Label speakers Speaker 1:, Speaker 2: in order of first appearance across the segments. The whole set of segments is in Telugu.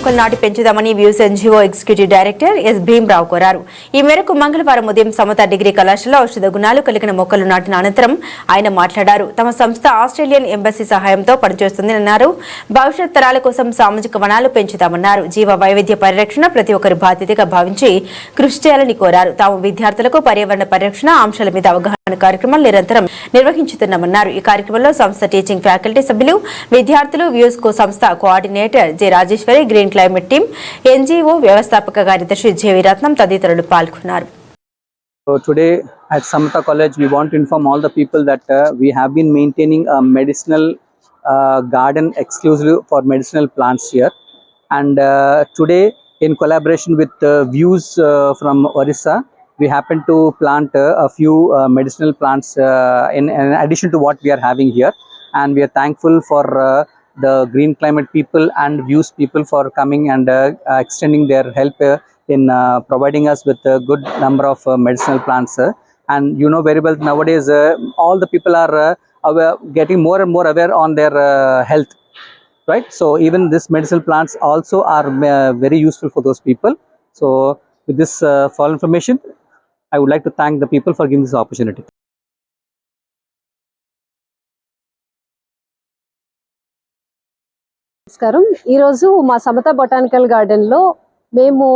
Speaker 1: మొక్కలు నాటి పెంచుదామని views NGO executive director S Bhimarao కోరారు. ఈ మేరకు మంగళవారం ఉదయం సమత డిగ్రీ కళాశాల ఔషధ గుణాలు కలిగిన మొక్కలు నాటిన అనంతరం ఆయన మాట్లాడారు. తమ సంస్థ ఆస్ట్రేలియన్ ఎంబసీ సహాయంతో పనిచేస్తుందని అన్నారు. భవిష్యత్ తరాల కోసం సామాజిక వనాలు పెంచుతామన్నారు. జీవ వైవిధ్య పరిరక్షణ ప్రతి ఒక్కరి బాధ్యతగా భావించి కృషి చేయాలని కోరారు. తాము విద్యార్థులకు పర్యావరణ పరిరక్షణ అంశాల మీద అవగాహన కార్యక్రమాలు నిరంతరం నిర్వహించుతున్నామన్నారు ఈ కార్యక్రమంలో సంస్థ టీచింగ్ ఫ్యాకల్టీ సభ్యులు విద్యార్థులు వ్యూస్కో సంస్థ coordinator J Rajeshwari green climate team NGO వ్యవస్థాపక కార్యదర్శి జేవి రత్నం తదితరులు పాల్గొన్నారు
Speaker 2: So today at Samata College, we want to inform all the people that uh, we have been maintaining a medicinal uh, garden exclusively for medicinal plants here. And uh, today, in collaboration with uh, Views uh, from Orissa, we happen to plant uh, a few uh, medicinal plants uh, in, in addition to what we are having here. And we are thankful for the Green Climate people and Views people for coming and uh, extending their help uh, in uh, providing us with a good number of medicinal plants. and you know very well nowadays all the people are aware, getting more and more aware on their health right so even this medicinal plants also are very useful for those people so with this for information i would like to thank the people for giving this opportunity.
Speaker 3: నమస్కారం. ఈరోజు మా సమత బొటానికల్ గార్డెన్లో మేము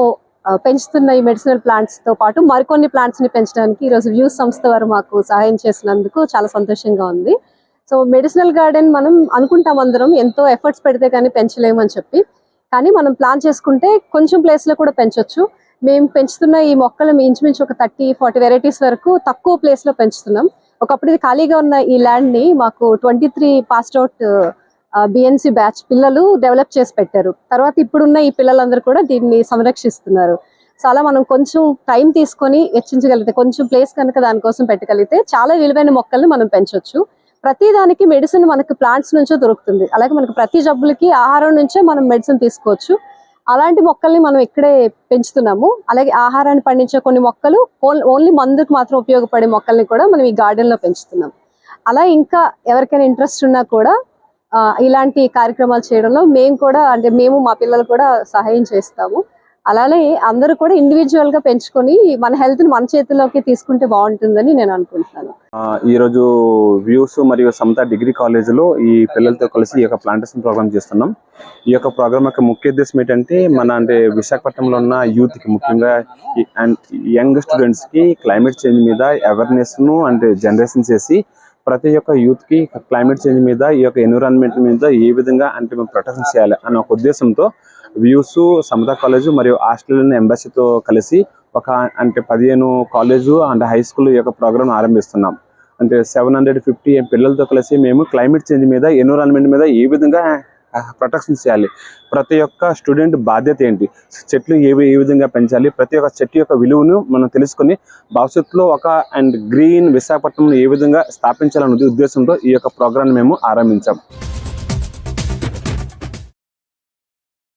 Speaker 3: పెంచుతున్న ఈ మెడిసినల్ ప్లాంట్స్తో పాటు మరికొన్ని ప్లాంట్స్ని పెంచడానికి ఈరోజు వ్యూస్ సంస్థ వారు మాకు సహాయం చేసినందుకు చాలా సంతోషంగా ఉంది. సో మెడిసినల్ గార్డెన్ మనం అనుకుంటాం అందరం ఎంతో ఎఫర్ట్స్ పెడితే కానీ పెంచలేము అని చెప్పి. కానీ మనం ప్లాన్ చేసుకుంటే కొంచెం ప్లేస్లో కూడా పెంచొచ్చు. మేము పెంచుతున్న ఈ మొక్కలు ఇంచుమించు ఒక థర్టీ ఫార్టీ వెరైటీస్ వరకు తక్కువ ప్లేస్లో పెంచుతున్నాం. ఒకప్పుడు ఇది ఖాళీగా ఉన్న ఈ ల్యాండ్ని మాకు twenty three passed out BNC batch పిల్లలు డెవలప్ చేసి పెట్టారు. తర్వాత ఇప్పుడున్న ఈ పిల్లలందరూ కూడా దీన్ని సంరక్షిస్తున్నారు. సో అలా మనం కొంచెం టైం తీసుకొని వెచ్చించగలిగితే కొంచెం ప్లేస్ కనుక దానికోసం పెట్టగలిగితే చాలా విలువైన మొక్కల్ని మనం పెంచొచ్చు. ప్రతి దానికి మెడిసిన్ మనకి ప్లాంట్స్ నుంచే దొరుకుతుంది. అలాగే మనకు ప్రతి జబ్బులకి ఆహారం నుంచే మనం మెడిసిన్ తీసుకోవచ్చు. అలాంటి మొక్కల్ని మనం ఇక్కడే పెంచుతున్నాము. అలాగే ఆహారాన్ని పండించే కొన్ని మొక్కలు ఓన్లీ మందుకు మాత్రం ఉపయోగపడే మొక్కల్ని కూడా మనం ఈ గార్డెన్లో పెంచుతున్నాం. అలా ఇంకా ఎవరికైనా ఇంట్రెస్ట్ ఉన్నా కూడా ఆ, ఇలాంటి కార్యక్రమాలు చేయడంలో మేము కూడా అంటే మేము మా పిల్లలు కూడా సహాయం చేస్తాము. అలానే అందరూ కూడా ఇండివిజువల్గా పెంచుకొని మన హెల్త్ని మన చేతిలోకి తీసుకుంటే బాగుంటుందని నేను అనుకుంటున్నాను.
Speaker 4: ఈ రోజు వ్యూస్ మరియు సమత డిగ్రీ కాలేజీలో ఈ పిల్లలతో కలిసి ఈ యొక్క ప్లాంటేషన్ ప్రోగ్రామ్ చేస్తున్నాం. ఈ యొక్క ప్రోగ్రామ్ యొక్క ముఖ్య ఉద్దేశం ఏంటంటే మన అంటే విశాఖపట్నంలో ఉన్న యూత్కి ముఖ్యంగా ఈ- అండ్ యంగ్ స్టూడెంట్స్కి క్లైమేట్ చేంజ్ మీద అవేర్నెస్ను అంటే జనరేషన్ చేసి ప్రతి ఒక్క యూత్కి క్లైమేట్ చేంజ్ మీద ఈ యొక్క ఎన్విరాన్మెంట్ మీద ఏ విధంగా అంటే మేము ప్రొటెక్షన్ చేయాలి అనే ఒక ఉద్దేశంతో వ్యూస్ సమత కాలేజ్ మరియు ఆస్ట్రేలియన్ ఎంబసీతో కలిసి ఒక అంటే పదిహేను కాలేజు అండ్ హై స్కూల్ యొక్క ప్రోగ్రామ్ ఆరంభిస్తున్నాం. అంటే సెవెన్ హండ్రెడ్ ఫిఫ్టీ పిల్లలతో కలిసి మేము క్లైమేట్ చేంజ్ మీద ఎన్విరాన్మెంట్ మీద ఏ విధంగా ప్రొటెక్షన్ చేయాలి? ప్రతి ఒక్క స్టూడెంట్ బాధ్యత ఏంటి? చెట్లు ఏవి ఏ విధంగా పెంచాలి? ప్రతి ఒక్క చెట్టు యొక్క విలువను మనం తెలుసుకొని భవిష్యత్తులో ఒక అండ్ గ్రీన్ విశాఖపట్నం ఏ విధంగా స్థాపించాలనే ఉద్దేశంతో ఈ యొక్క ప్రోగ్రామ్ మేము ఆరంభించాం.